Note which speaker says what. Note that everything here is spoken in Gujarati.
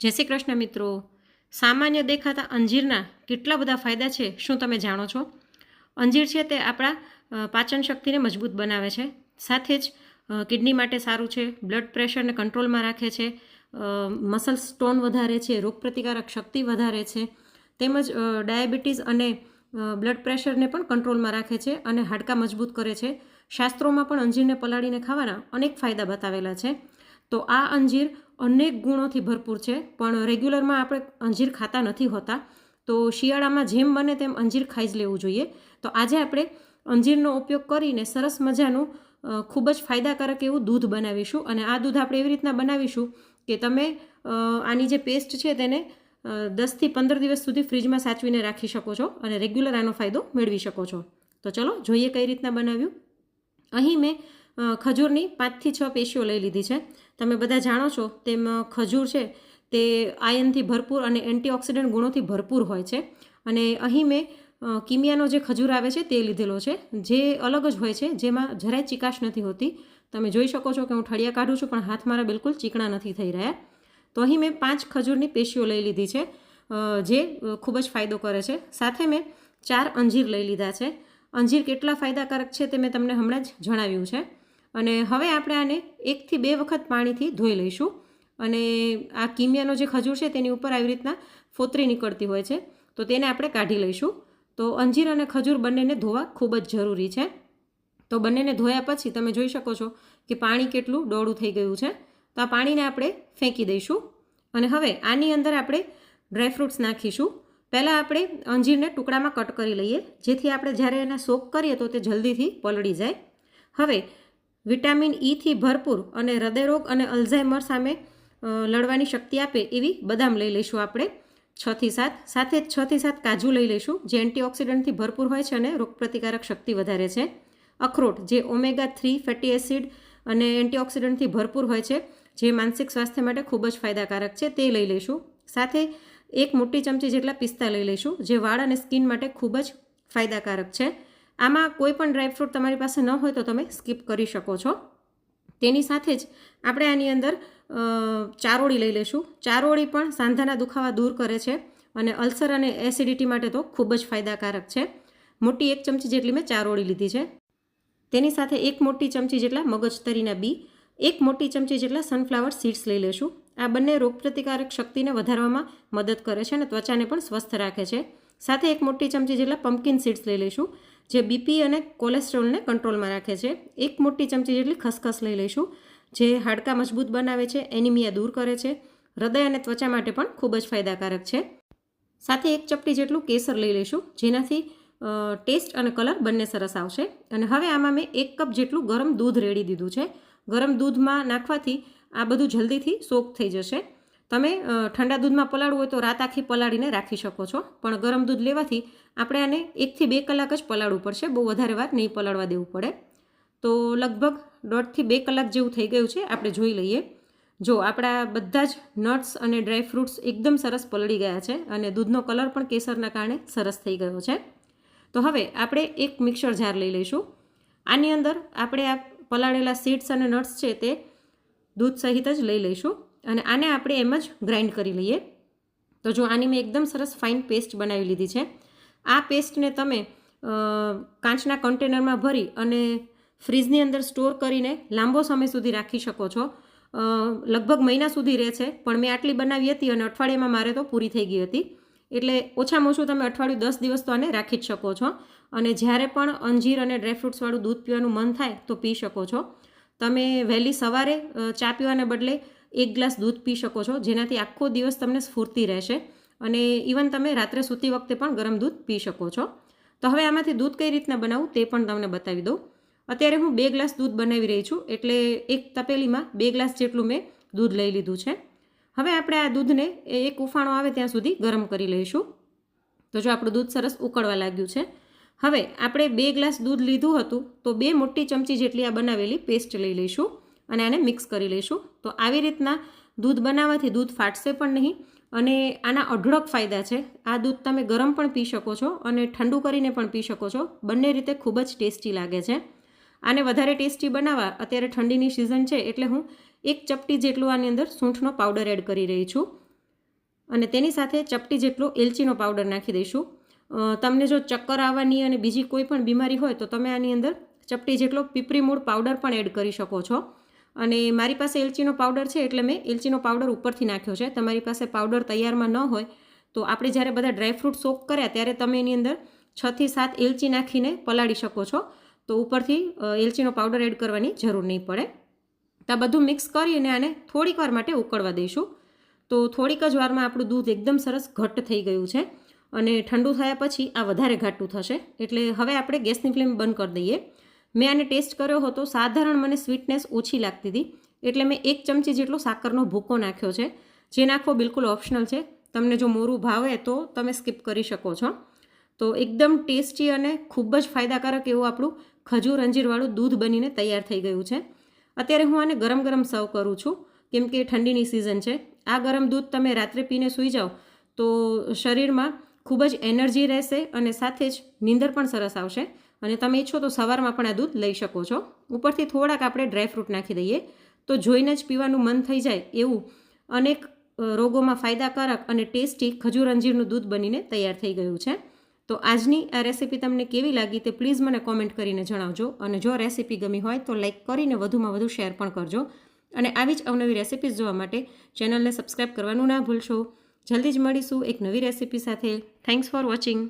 Speaker 1: જય શ્રી કૃષ્ણ મિત્રો. સામાન્ય દેખાતા અંજીરના કેટલા બધા ફાયદા છે શું તમે જાણો છો? અંજીર છે તે આપણા પાચન શક્તિને મજબૂત બનાવે છે. સાથે જ કિડની માટે સારું છે, બ્લડ પ્રેશરને કંટ્રોલમાં રાખે છે મસલ સ્ટોન વધારે છે, રોગપ્રતિકારક શક્તિ વધારે છે, તેમજ ડાયાબિટીસ અને બ્લડ પ્રેશરને પણ કંટ્રોલમાં રાખે છે અને હાડકાં મજબૂત કરે છે. શાસ્ત્રોમાં પણ અંજીરને પલાળીને ખાવાના અનેક ફાયદા બતાવેલા છે. તો આ અંજીર અનેક ગુણોથી ભરપૂર છે, પણ રેગ્યુલરમાં આપણે અંજીર ખાતા નથી હોતા. તો શિયાળામાં જેમ બને તેમ અંજીર ખાઈ જ લેવું જોઈએ. તો આજે આપણે અંજીરનો ઉપયોગ કરીને સરસ મજાનું ખૂબ જ ફાયદાકારક એવું દૂધ બનાવીશું. અને આ દૂધ આપણે એવી રીતના બનાવીશું કે તમે આની જે પેસ્ટ છે તેને દસથી પંદર દિવસ સુધી ફ્રીજમાં સાચવીને રાખી શકો છો અને રેગ્યુલર આનો ફાયદો મેળવી શકો છો. તો ચલો, જોઈએ કઈ રીતના બનાવ્યું. અહીં મેં ખજૂરની પાંચથી છ પેશીઓ લઈ લીધી છે. તમે બધા જાણો છો તેમ ખજૂર છે તે આયનથી ભરપૂર અને એન્ટીઓક્સિડન્ટ ગુણોથી ભરપૂર હોય છે. અને અહીં મેં કિમિયાનો જે ખજૂર આવે છે તે લીધેલો છે. જે અલગ જ હોય છે, જેમાં જરાય ચીકાશ નથી હોતી. તમે જોઈ શકો છો કે હું ઠળિયા કાઢું છું, પણ હાથ મારા બિલકુલ ચીકણા નથી થઈ રહ્યા. તો અહીં મેં પાંચ ખજૂરની પેશીઓ લઈ લીધી છે જે ખૂબ જ ફાયદો કરે છે. સાથે મેં ચાર અંજીર લઈ લીધા છે. અંજીર કેટલા ફાયદાકારક છે તે મેં તમને હમણાં જ જણાવ્યું છે. અને હવે આપણે આને એકથી બે વખત પાણીથી ધોઈ લઈશું. અને આ કિમિયાનો જે ખજૂર છે તેની ઉપર આવી રીતના ફોતરી નીકળતી હોય છે. તો તેને આપણે કાઢી લઈશું. તો અંજીર અને ખજૂર બંનેને ધોવા ખૂબ જ જરૂરી છે. તો બંનેને ધોયા પછી તમે જોઈ શકો છો કે પાણી કેટલું ડોળું થઈ ગયું છે. તો આ પાણીને આપણે ફેંકી દઈશું. અને હવે આની અંદર આપણે ડ્રાયફ્રૂટ્સ નાખીશું. પહેલાં આપણે અંજીરને ટુકડામાં કટ કરી લઈએ. જેથી આપણે જ્યારે એને સોક કરીએ તો તે જલ્દીથી પલળી જાય. હવે વિટામિન ઈથી ભરપૂર અને હૃદયરોગ અને અલ્ઝાઇમર સામે લડવાની શક્તિ આપે એવી બદામ લઈ લઈશું આપણે. છથી સાત. સાથે જ છથી સાત કાજુ લઈ લઈશું, જે એન્ટીઓક્સિડન્ટથી ભરપૂર હોય છે અને રોગપ્રતિકારક શક્તિ વધારે છે. અખરોટ, જે ઓમેગા થ્રી ફેટી એસિડ અને એન્ટીઓક્સિડન્ટથી ભરપૂર હોય છે, જે માનસિક સ્વાસ્થ્ય માટે ખૂબ જ ફાયદાકારક છે, તે લઈ લઈશું. સાથે એક મોટી ચમચી જેટલા પિસ્તા લઈ લઈશું, જે વાળ અને સ્કિન માટે ખૂબ જ ફાયદાકારક છે. આમાં કોઈ પણ ડ્રાયફ્રૂટ તમારી પાસે ન હોય તો તમે સ્કીપ કરી શકો છો. તેની સાથે જ આપણે આની અંદર ચારોળી લઈ લઈશું. ચારોળી પણ સાંધાના દુખાવા દૂર કરે છે અને અલ્સર અને એસિડિટી માટે તો ખૂબ જ ફાયદાકારક છે. મોટી એક ચમચી જેટલી મેં ચારોળી લીધી છે. તેની સાથે એક મોટી ચમચી જેટલા મગજતરીના બી, એક મોટી ચમચી જેટલા સનફ્લાવર સીડ્સ લઈ લેશું આ બંને રોગપ્રતિકારક શક્તિને વધારવામાં મદદ કરે છે અને ત્વચાને પણ સ્વસ્થ રાખે છે. સાથે એક મોટી ચમચી જેટલા પમ્પકિન સીડ્સ લઈ લઈશું. જે બીપી અને કોલેસ્ટ્રોલને કંટ્રોલમાં રાખે છે. એક મોટી ચમચી જેટલી ખસખસ લઈ લઈશું, જે હાડકાં મજબૂત બનાવે છે, એનિમિયા દૂર કરે છે. હૃદય અને ત્વચા માટે પણ ખૂબ જ ફાયદાકારક છે. સાથે એક ચપટી જેટલું કેસર લઈ લઈશું, જેનાથી ટેસ્ટ અને કલર બંને સરસ આવશે. અને હવે આમાં મેં એક કપ જેટલું ગરમ દૂધ રેડી દીધું છે. ગરમ દૂધમાં નાખવાથી આ બધું જલ્દીથી સોક થઈ જશે. તમે ઠંડા દૂધમાં પલાળવું હોય તો રાત આખી પલાળીને રાખી શકો છો. પણ ગરમ દૂધ લેવાથી આપણે આને એકથી બે કલાક જ પલાળવું પડશે. બહુ વધારે વાર નહીં પલાળવા દેવું પડે. તો લગભગ દોઢથી બે કલાક જેવું થઈ ગયું છે. આપણે જોઈ લઈએ. જો આપણા બધા જ નટ્સ અને ડ્રાય ફ્રૂટ્સ એકદમ સરસ પલળી ગયા છે અને દૂધનો કલર પણ કેસરના કારણે સરસ થઈ ગયો છે. તો હવે આપણે એક મિક્સર જાર લઈ લઈશું. આની અંદર આપણે આ પલાળેલા સીડ્સ અને નટ્સ છે તે દૂધ સહિત જ લઈ લઈશું. અને આને આપણે એમ જ ગ્રાઇન્ડ કરી લઈએ. તો જો આની મેં એકદમ સરસ ફાઇન પેસ્ટ બનાવી લીધી છે. આ પેસ્ટને તમે કાચના કન્ટેનરમાં ભરી અને ફ્રીજની અંદર સ્ટોર કરીને લાંબો સમય સુધી રાખી શકો છો. લગભગ મહિના સુધી રહે છે, પણ મેં આટલી બનાવી હતી અને અઠવાડિયામાં મારે તો પૂરી થઈ ગઈ હતી. એટલે ઓછામાં ઓછું તમે અઠવાડિયું દસ દિવસ તો આને રાખી જ શકો છો. અને જ્યારે પણ અંજીર અને ડ્રાયફ્રૂટ્સવાળું દૂધ પીવાનું મન થાય તો પી શકો છો. તમે વહેલી સવારે ચા પીવાને બદલે એક ગ્લાસ દૂધ પી શકો છો, જેનાથી આખો દિવસ તમને સ્ફૂર્તિ રહેશે અને ઇવન તમે રાત્રે સૂતી વખતે પણ ગરમ દૂધ પી શકો છો. તો હવે આમાંથી દૂધ કઈ રીતના બનાવવું તે પણ તમને બતાવી દઉં. અત્યારે હું બે ગ્લાસ દૂધ બનાવી રહી છું, એટલે એક તપેલીમાં બે ગ્લાસ જેટલું મેં દૂધ લઈ લીધું છે. હવે આપણે આ દૂધને એક ઉફાણો આવે ત્યાં સુધી ગરમ કરી લઈશું. તો જો આપણું દૂધ સરસ ઉકળવા લાગ્યું છે. હવે આપણે બે ગ્લાસ દૂધ લીધું હતું, તો બે મોટી ચમચી જેટલી આ બનાવેલી પેસ્ટ લઈ લઈશું. અને આને મિક્સ કરી લઈશું. તો આવી રીતના દૂધ બનાવવાથી દૂધ ફાટશે પણ નહીં અને આના અઢળક ફાયદા છે. આ દૂધ તમે ગરમ પણ પી શકો છો અને ઠંડુ કરીને પણ પી શકો છો. બંને રીતે ખૂબ જ ટેસ્ટી લાગે છે. આને વધારે ટેસ્ટી બનાવવા અત્યારે ઠંડીની સિઝન છે એટલે હું એક ચપટી જેટલું આની અંદર સૂંઠનો પાવડર એડ કરી રહી છું. અને તેની સાથે ચપટી જેટલો એલચીનો પાવડર નાખી દઈશું. તમને જો ચક્કર આવવાની અને બીજી કોઈ પણ બીમારી હોય તો તમે આની અંદર ચપટી જેટલો પીપરી મૂળ પાવડર પણ એડ કરી શકો છો. અને મારી પાસે એલચીનો પાવડર છે એટલે મેં એલચીનો પાવડર ઉપરથી નાખ્યો છે. તમારી પાસે પાવડર તૈયારમાં ન હોય તો આપણે જ્યારે બધા ડ્રાયફ્રૂટ સોક કર્યા ત્યારે તમે એની અંદર છથી સાત એલચી નાખીને પલાળી શકો છો. તો ઉપરથી એલચીનો પાવડર એડ કરવાની જરૂર નહીં પડે. તો બધું મિક્સ કરીને આને થોડીક વાર માટે ઉકળવા દઈશું. તો થોડીક જ વારમાં આપણું દૂધ એકદમ સરસ ઘટ્ટ થઈ ગયું છે અને ઠંડુ થયા પછી આ વધારે ઘાટું થશે. એટલે હવે આપણે ગેસની ફ્લેમ બંધ કરી દઈએ. મેં આને ટેસ્ટ કર્યો હતો. સાધારણ મને સ્વીટનેસ ઓછી લાગતી હતી. એટલે મેં એક ચમચી જેટલો સાકરનો ભૂકો નાખ્યો છે, જે નાખવો બિલકુલ ઓપ્શનલ છે. તમને જો મોરું ભાવે તો તમે સ્કીપ કરી શકો છો. તો એકદમ ટેસ્ટી અને ખૂબ જ ફાયદાકારક એવું આપણું ખજૂર અંજીરવાળું દૂધ બનીને તૈયાર થઈ ગયું છે. અત્યારે હું આને ગરમ ગરમ સર્વ કરું છું, કેમ કે ઠંડીની સિઝન છે. આ ગરમ દૂધ તમે રાત્રે પીને સૂઈ જાઓ તો શરીરમાં ખૂબ જ એનર્જી રહેશે અને સાથે જ નીંદર પણ સરસ આવશે. અને તમે ઈચ્છો તો સવારમાં પણ આ દૂધ લઈ શકો છો. ઉપરથી થોડાક આપણે ડ્રાયફ્રૂટ નાખી દઈએ. તો જોઈને જ પીવાનું મન થઈ જાય એવું અનેક રોગોમાં ફાયદાકારક અને ટેસ્ટી ખજૂર અંજીરનું દૂધ બનીને તૈયાર થઈ ગયું છે. તો આજની આ રેસીપી તમને કેવી લાગી તે પ્લીઝ મને કોમેન્ટ કરીને જણાવજો. અને જો રેસીપી ગમી હોય તો લાઇક કરીને વધુમાં વધુ શેર પણ કરજો. અને આવી જ અવનવી રેસીપીઝ જોવા માટે ચેનલને સબસ્ક્રાઈબ કરવાનું ના ભૂલશો. જલ્દી જ મળીશું એક નવી રેસીપી સાથે. Thanks for watching.